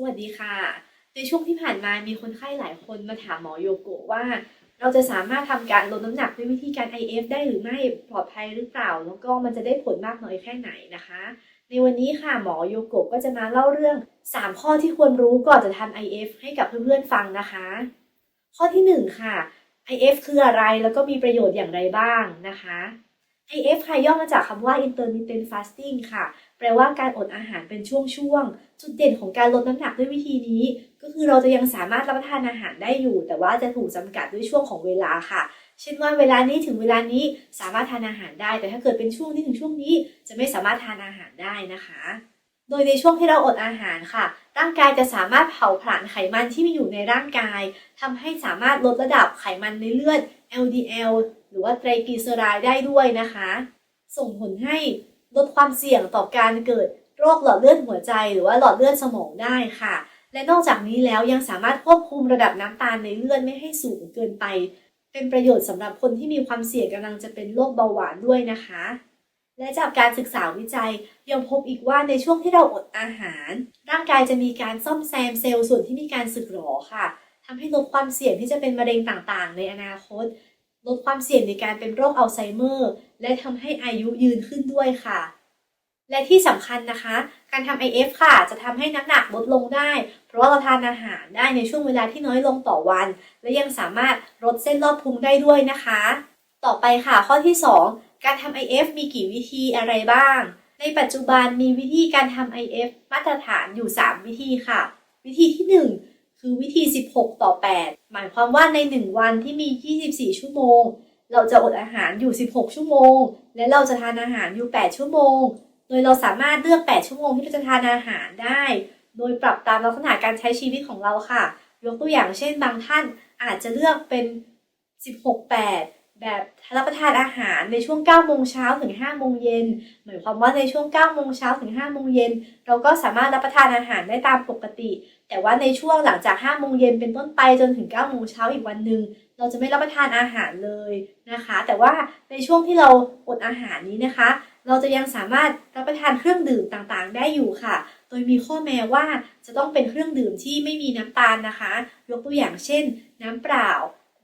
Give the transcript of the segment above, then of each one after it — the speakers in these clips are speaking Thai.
สวัสดีค่ะ ในช่วงที่ผ่านมามีคนไข้หลายคนมาถามหมอโยโกะว่า เราจะสามารถทำการลดน้ำหนักด้วยวิธีการ IF ได้หรือไม่ปลอดภัยหรือเปล่า แล้วก็มันจะได้ผลมากน้อยแค่ไหนนะคะ ในวันนี้ค่ะหมอโยโกะก็จะมาเล่าเรื่อง 3 ข้อที่ควรรู้ก่อนจะทำ IF ให้กับเพื่อนๆฟังนะคะ ข้อที่ 1 ค่ะ IF คืออะไรแล้วก็มีประโยชน์อย่างไรบ้างนะคะ IF ค่ะย่อมาจากคำว่า intermittent fasting ค่ะ แปลว่าการอดอาหารเป็นช่วงๆ จุดเด่นของการลดน้ำหนักด้วยวิธีนี้ ก็คือเราจะยังสามารถรับประทานอาหารได้อยู่ แต่ว่าจะถูกจำกัดด้วยช่วงของเวลาค่ะ เช่นว่าเวลานี้ถึงเวลานี้สามารถทานอาหารได้ แต่ถ้าเกิดเป็นช่วงนี้ถึงช่วงนี้ จะไม่สามารถทานอาหารได้นะคะ โดยในช่วงที่เราอดอาหารค่ะ ร่างกายจะสามารถเผาผลาญไขมันที่มีอยู่ในร่างกายทำให้สามารถลดระดับไขมันในเลือด LDL หรือว่าไตรกลีเซอไรด์ได้ด้วยนะคะ ส่งผลให้ลดความเสี่ยงต่อการเกิดโรคหลอดเลือดหัวใจ หรือว่าหลอดเลือดสมองได้ค่ะ และนอกจากนี้แล้วยังสามารถควบคุมระดับน้ำตาลในเลือดไม่ให้สูงเกินไป เป็นประโยชน์สำหรับคนที่มีความเสี่ยงกำลังจะเป็นโรคเบาหวานด้วยนะคะ และจากการศึกษาวิจัยยังพบอีกว่าในช่วงที่เราอดอาหาร ร่างกายจะมีการซ่อมแซมเซลล์ส่วนที่มีการสึกหรอค่ะทำให้ลดความเสี่ยงที่จะเป็นมะเร็งต่างๆ ในอนาคต ลดความเสี่ยงในการเป็นโรคอัลไซเมอร์ และทำให้อายุยืนขึ้นด้วยค่ะ และที่สำคัญนะคะ การทำ IF ค่ะ จะทำให้น้ำหนักลดลงได้ เพราะว่าเราทานอาหารได้ในช่วงเวลาที่น้อยลงต่อวัน และยังสามารถลดเส้นรอบพุงได้ด้วยนะคะ ต่อไปค่ะ ข้อที่ 2 การทำ IF มีกี่วิธีอะไรบ้าง ในปัจจุบันมีวิธีการทำ IF มาตรฐานอยู่ 3 วิธีค่ะ วิธีที่ 1 คือวิธี 16 ต่อ 8 หมายความว่าใน 1 วันที่มี 24 ชั่วโมง เราจะอดอาหารอยู่ 16 ชั่วโมง และเราจะทานอาหารอยู่ 8 ชั่วโมง โดยเราสามารถเลือก 8 ชั่วโมงที่เราจะทานอาหารได้ โดยปรับตามลักษณะการใช้ชีวิตของเราค่ะ ยกตัวอย่างเช่น บางท่านอาจจะเลือกเป็น 16 8 แบบรับประทานอาหารในช่วง9โมงเช้าถึง5โมงเย็นหมายความว่าในช่วง9โมงเช้าถึง5โมงเย็นเราก็สามารถรับประทานอาหารได้ตามปกติ แต่ว่าในช่วงหลังจาก5โมงเย็นเป็นต้นไปจนถึง9โมงเช้าอีกวันหนึ่งเราจะไม่รับประทานอาหารเลยนะคะ แต่ว่าในช่วงที่เราอดอาหารนี้นะคะ เราจะยังสามารถรับประทานเครื่องดื่มต่างๆ ได้อยู่ค่ะ โดยมีข้อแม้ว่าจะต้องเป็นเครื่องดื่มที่ไม่มีน้ำตาลนะคะ ยกตัวอย่างเช่น น้ำเปล่า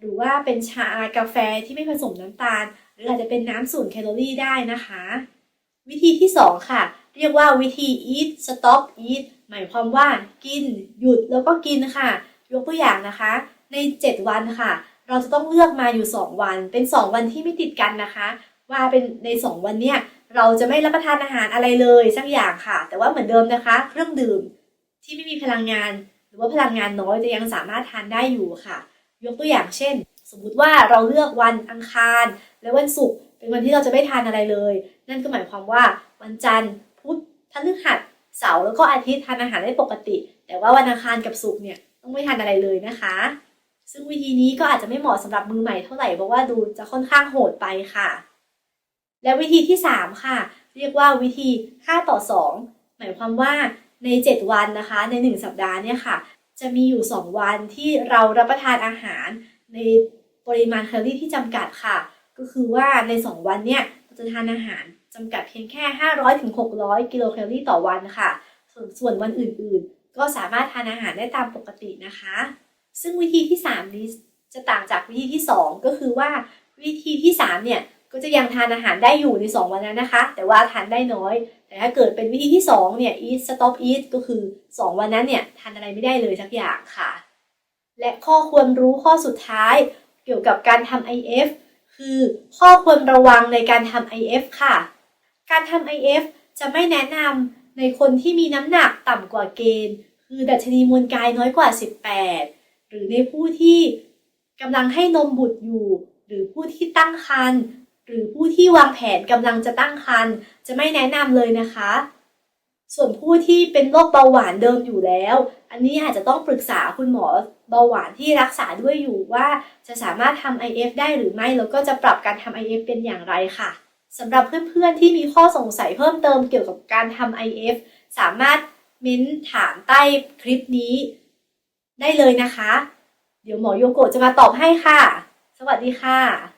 หรือว่าเป็นชากาแฟที่ไม่ผสมน้ำตาล หรืออาจจะเป็นน้ำศูนย์แคลอรี่ได้นะคะ วิธีที่ 2 ค่ะ เรียกว่าวิธี eat stop eat หมายความว่ากิน หยุดแล้วก็กินค่ะ ยกตัวอย่างนะคะ ใน 7 วันค่ะ เราจะต้องเลือกมาอยู่ 2 วัน เป็น 2 วันที่ไม่ติดกันนะคะ ว่าเป็นใน 2 วันเนี้ยเราจะไม่รับประทานอาหารอะไรเลยสักอย่างค่ะ แต่ว่าเหมือนเดิมนะคะ เครื่องดื่มที่ไม่มีพลังงาน หรือว่าพลังงานน้อยจะยังสามารถทานได้อยู่ค่ะ ยกตัวอย่างเช่น สมมุติว่าเราเลือกวันอังคาร และวันศุกร์เป็นวันที่เราจะไม่ทานอะไรเลย นั่นก็หมายความว่าวันจันทร์พุธพฤหัสเสาร์แล้วก็อาทิตย์ทานอาหารได้ปกติ แต่ว่าวันอังคารกับศุกร์เนี่ยต้องไม่ทานอะไรเลยนะคะ ซึ่งวิธีนี้ก็อาจจะไม่เหมาะสำหรับมือใหม่เท่าไหร่เพราะว่าดูจะค่อนข้างโหดไปค่ะ และวิธีที่ 3 ค่ะ เรียกว่าวิธี5ต่อ 2 หมายความว่าใน 7 วันนะคะ ใน 1 สัปดาห์เนี่ยค่ะ จะมีอยู่ 2 วันที่เรารับประทานอาหารในปริมาณแคลอรี่ที่จำกัดค่ะ ก็คือว่าใน 2 วันเนี่ยเราจะทานอาหารจำกัดเพียงแค่ 500ถึง600 กิโลแคลอรี่ต่อวันค่ะ ส่วนส่วนวันอื่นๆ ก็สามารถทานอาหารได้ตามปกตินะคะ ซึ่งวิธีที่ 3 นี้จะต่างจากวิธีที่ 2 ก็คือว่าวิธีที่ 3 เนี่ย ก็จะยังทานอาหารได้อยู่ใน 2 วันนั้นนะคะ แต่ว่าทานได้น้อย แต่ถ้าเกิดเป็นวิธีที่ 2 เนี่ย eat stop eat ก็คือ 2 วันนั้นเนี่ยทานอะไรไม่ได้เลยสักอย่างค่ะ และข้อควรรู้ข้อสุดท้ายเกี่ยวกับการทำ IF คือข้อควรระวังในการทำ IF ค่ะ การทำ IF จะไม่แนะนำในคนที่มีน้ำหนักต่ำกว่าเกณฑ์ คือดัชนีมวลกายน้อยกว่า 18 หรือในผู้ที่กำลังให้นมบุตรอยู่ หรือผู้ที่ตั้งครรภ์ หรือผู้ที่วางแผนกำลังจะตั้งครรภ์จะไม่แนะนำเลยนะคะ ส่วนผู้ที่เป็นโรคเบาหวานเดิมอยู่แล้ว อันนี้อาจจะต้องปรึกษาคุณหมอเบาหวานที่รักษาด้วยอยู่ว่าจะสามารถทำ IF ได้หรือไม่แล้วก็จะปรับการทำ IF เป็นอย่างไรค่ะสำหรับเพื่อนๆที่มีข้อสงสัยเพิ่มเติมเกี่ยวกับการทำ IF สามารถเม้นถามใต้คลิปนี้ได้เลยนะคะ เดี๋ยวหมอโยโกะจะมาตอบให้ค่ะ สวัสดีค่ะ